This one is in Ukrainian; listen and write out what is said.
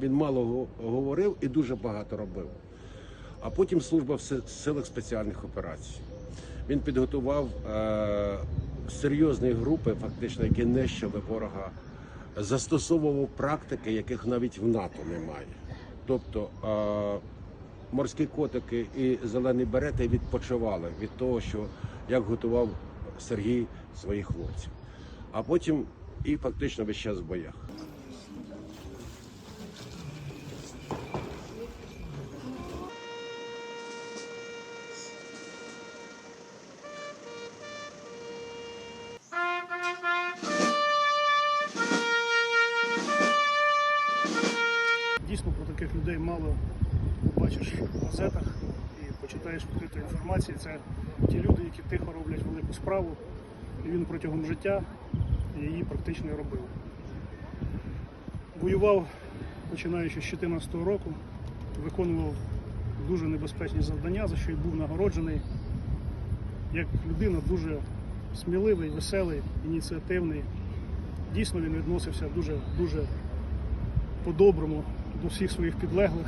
Він мало говорив і дуже багато робив. А потім служба в силах спеціальних операцій. Він підготував е, серйозні групи, фактично, які нещили ворога, застосовував практики, яких навіть в НАТО немає. Тобто е морські котики і зелені берети відпочивали від того, що як готував Сергій своїх хлопців. А потім і фактично весь час в боях. Дійсно про таких людей мало побачиш в газетах і почитаєш відкритої інформації. Це ті люди, які тихо роблять велику справу, і він протягом життя її практично робив. Воював починаючи з 2014 року, виконував дуже небезпечні завдання, за що й був нагороджений. Як людина дуже сміливий, веселий, ініціативний. Дійсно він відносився дуже, дуже по-доброму до всіх своїх підлеглих.